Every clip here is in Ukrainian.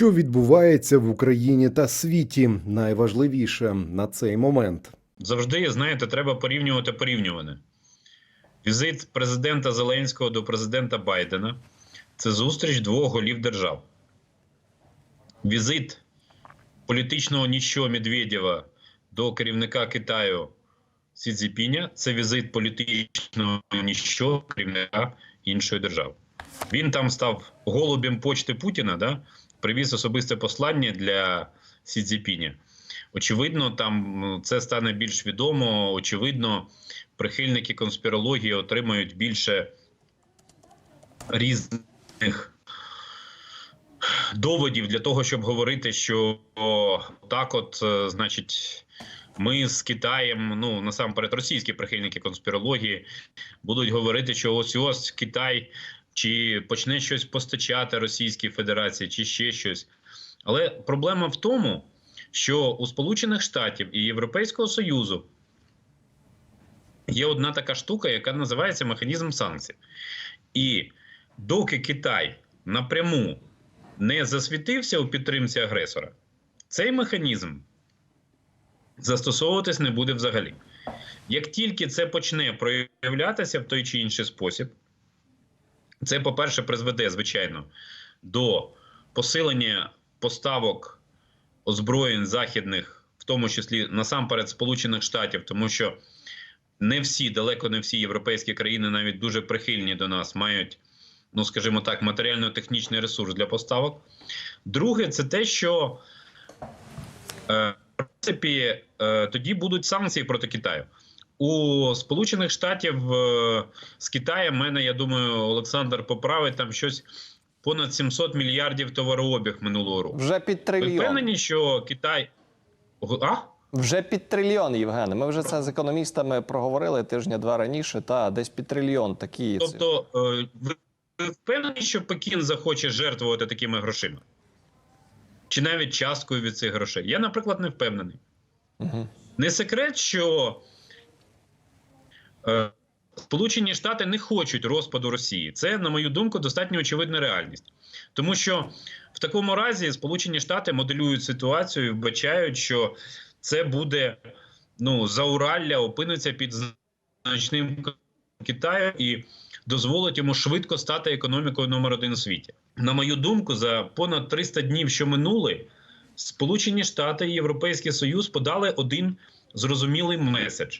Що відбувається в Україні та світі, найважливіше на цей момент. Завжди, знаєте, треба порівнювати порівнюване. Візит президента Зеленського до президента Байдена це зустріч двох голів держав. Візит політичного ніщо Медведєва до керівника Китаю Сі Цзіпіня – це візит політичного ніщо керівника іншої держави. Він там став голубем почти Путіна, да? Привіз особисте послання для Сі Цзіпіня. Очевидно, там це стане більш відомо. Очевидно, прихильники конспірології отримають більше різних доводів для того, щоб говорити, що так, от, е, значить, ми з Китаєм, ну насамперед, російські прихильники конспірології будуть говорити, що ось ось Китай чи почне щось постачати Російській Федерації, чи ще щось. Але проблема в тому, що у Сполучених Штатів і Європейського Союзу є одна така штука, яка називається механізм санкцій. І доки Китай напряму не засвітився у підтримці агресора, цей механізм застосовуватись не буде взагалі. Як тільки це почне проявлятися в той чи інший спосіб, це, по-перше, призведе, звичайно, до посилення поставок озброєнь західних, в тому числі насамперед Сполучених Штатів, тому що не всі, далеко не всі європейські країни, навіть дуже прихильні до нас, мають, ну скажімо так, матеріально-технічний ресурс для поставок. Друге, це те, що е, в принципі е, тоді будуть санкції проти Китаю. У Сполучених Штатів е, з Китаєм мене, я думаю, Олександр поправить там щось понад 700 мільярдів товарообіг минулого року. Вже під Ви впевнені, що Китай. А? Вже під трильйон, Євгене. Ми вже це з економістами проговорили тижня-два раніше. Та десь під трильйон такі. Тобто, е, ви впевнені, що Пекін захоче жертвувати такими грошима? Чи навіть часткою від цих грошей? Я, наприклад, не впевнений. Мгм. Не секрет, що Сполучені Штати не хочуть розпаду Росії. Це, на мою думку, достатньо очевидна реальність. Тому що в такому разі Сполучені Штати моделюють ситуацію і вбачають, що це буде ну, зауралля, опиниться під значним Китаю і дозволить йому швидко стати економікою номер один у світі. На мою думку, за понад 300 днів, що минули, Сполучені Штати і Європейський Союз подали один зрозумілий меседж: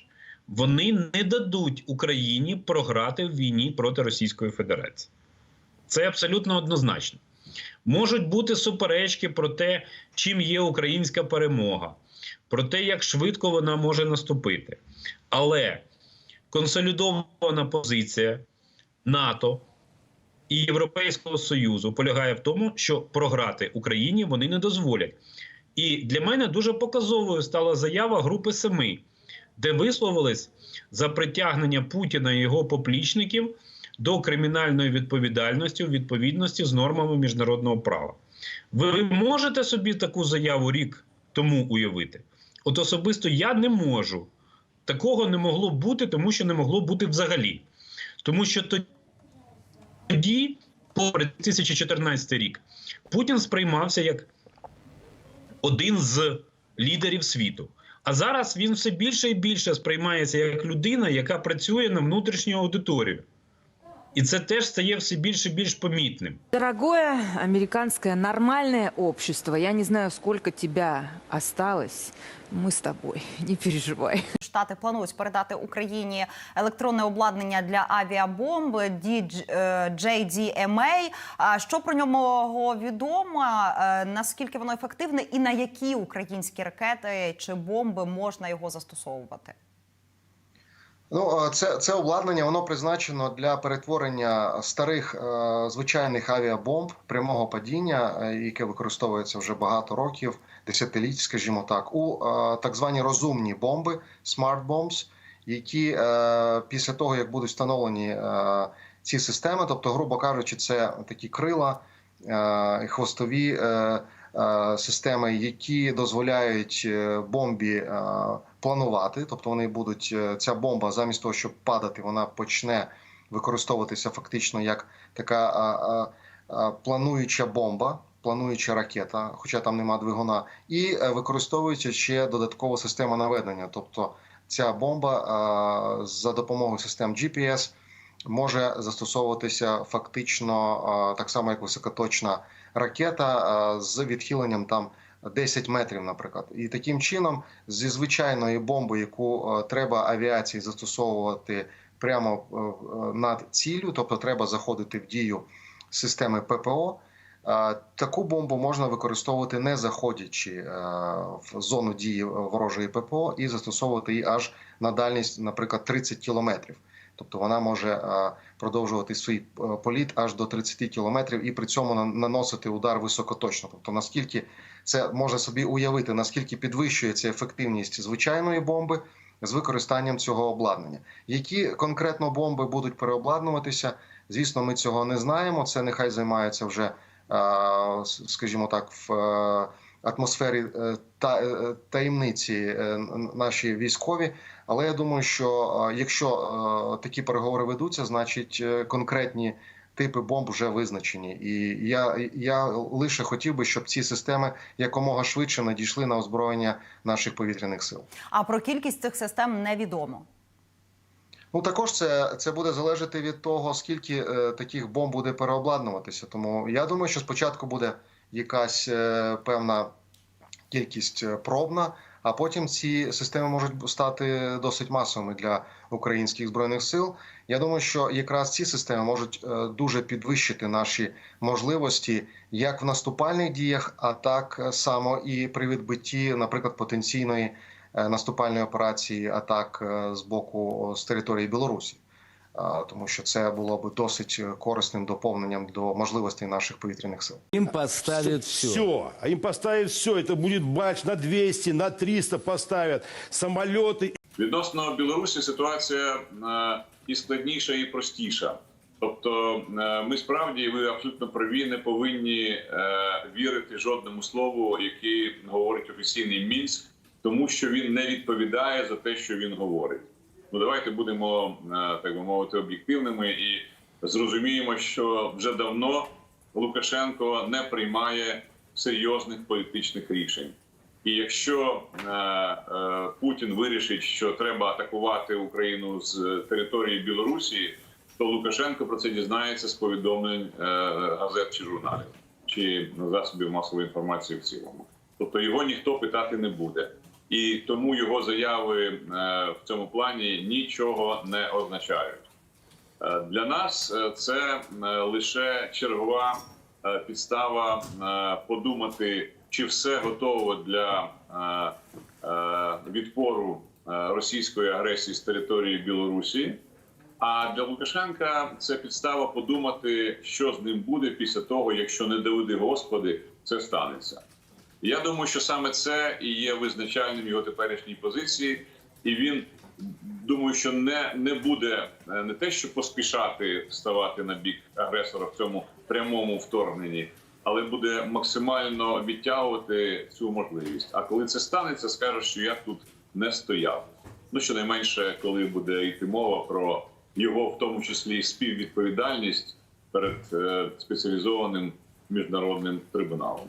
вони не дадуть Україні програти в війні проти Російської Федерації. Це абсолютно однозначно. Можуть бути суперечки про те, чим є українська перемога, про те, як швидко вона може наступити. Але консолідована позиція НАТО і Європейського Союзу полягає в тому, що програти Україні вони не дозволять. І для мене дуже показовою стала заява Групи Семи, де висловились за притягнення Путіна і його поплічників до кримінальної відповідальності у відповідності з нормами міжнародного права. Ви можете собі таку заяву рік тому уявити? От особисто я не можу. Такого не могло бути, тому що не могло бути взагалі. Тому що тоді, попри 2014 рік, Путін сприймався як один з лідерів світу. А зараз він все більше і більше сприймається як людина, яка працює на внутрішню аудиторію. І це теж стає все більше і більш помітним. Дорогое американское нормальное общество, я не знаю, сколько тебя осталось, мы с тобой, не переживай. Штати планують передати Україні електронне обладнання для авіабомб DJ, е, JDMA. А Що про нього відомо? Е, Наскільки воно ефективне, і на які українські ракети чи бомби можна його застосовувати? Ну, е, це, це обладнання воно призначено для перетворення старих е, звичайних авіабомб прямого падіння, е, яке використовується вже багато років, десятиліть, скажімо так, у так звані розумні бомби, smart bombs, які після того, як будуть встановлені ці системи, тобто, грубо кажучи, це такі крила, е, хвостові системи, які дозволяють бомбі планувати, тобто вони будуть е, ця бомба, замість того, щоб падати, вона почне використовуватися фактично як така а, а, плануюча бомба. плануюча ракета, хоча там нема двигуна, і е, використовується ще додаткова система наведення. Тобто ця бомба за допомогою систем GPS може застосовуватися фактично так само, як високоточна ракета з відхиленням там 10 метрів, наприклад. І таким чином, зі звичайної бомби, яку е, треба авіації застосовувати прямо е, е, над ціллю, тобто треба заходити в дію системи ППО. Таку бомбу можна використовувати не заходячи в зону дії ворожої ППО і застосовувати її аж на дальність, наприклад, 30 кілометрів. Тобто вона може е, продовжувати свій е, політ аж до 30 кілометрів і при цьому на- наносити удар високоточно. Тобто, наскільки це можна собі уявити, наскільки підвищується ефективність звичайної бомби з використанням цього обладнання. Які конкретно бомби будуть переобладнуватися? Звісно, ми цього не знаємо. Це нехай займаються вже, е, скажімо так, в атмосфері е, та е, таємниці е, наші військові. Але я думаю, що якщо такі переговори ведуться, значить конкретні типи бомб вже визначені. І я, я лише хотів би, щоб ці системи якомога швидше надійшли на озброєння наших повітряних сил. А про кількість цих систем невідомо. Ну також це, це буде залежати від того, скільки е, таких бомб буде переобладнуватися. Тому я думаю, що спочатку буде якась е, певна кількість е, пробна, а потім ці системи можуть стати досить масовими для українських збройних сил. Я думаю, що якраз ці системи можуть е, дуже підвищити наші можливості як в наступальних діях, а так само і при відбитті, наприклад, потенційної наступальної операції атак з боку з території Білорусі. Тому що це було б досить е, корисним доповненням до можливостей наших повітряних сил. Им поставят все. Все. А им поставят все. Это будет бач на 200, на 300 поставят. Самолеты. Відносно Білорусі ситуація е, і складніша, і простіша. Тобто, е, ми справді, ви абсолютно праві, не повинні вірити жодному слову, яке говорить офіційний мінськ, тому що він не відповідає за те, що він говорить. Ну давайте будемо е, так би мовити об'єктивними і зрозуміємо, що вже давно Лукашенко не приймає серйозних політичних рішень. І якщо е, е, Путін вирішить, що треба атакувати Україну з території Білорусі, то Лукашенко про це дізнається з повідомлень е, газет чи журналів, чи засобів масової інформації в цілому. Тобто його ніхто питати не буде, і тому його заяви е, в цьому плані нічого не означають. Е, Для нас е, це лише чергова підстава подумати, чи все готово для відпору російської агресії з території Білорусі. А для Лукашенка це підстава подумати, що з ним буде після того, якщо не доведи Господи, це станеться. Я думаю, що саме це і є визначальним його теперішній позиції, і він думаю, що не, не буде е, не те, що поспішати ставати на бік агресора в цьому прямому вторгненні, але буде максимально відтягувати цю можливість. А коли це станеться, скаже, що я тут не стояв. Ну щонайменше, коли буде йти мова про його, в тому числі співвідповідальність перед е, спеціалізованим міжнародним трибуналом.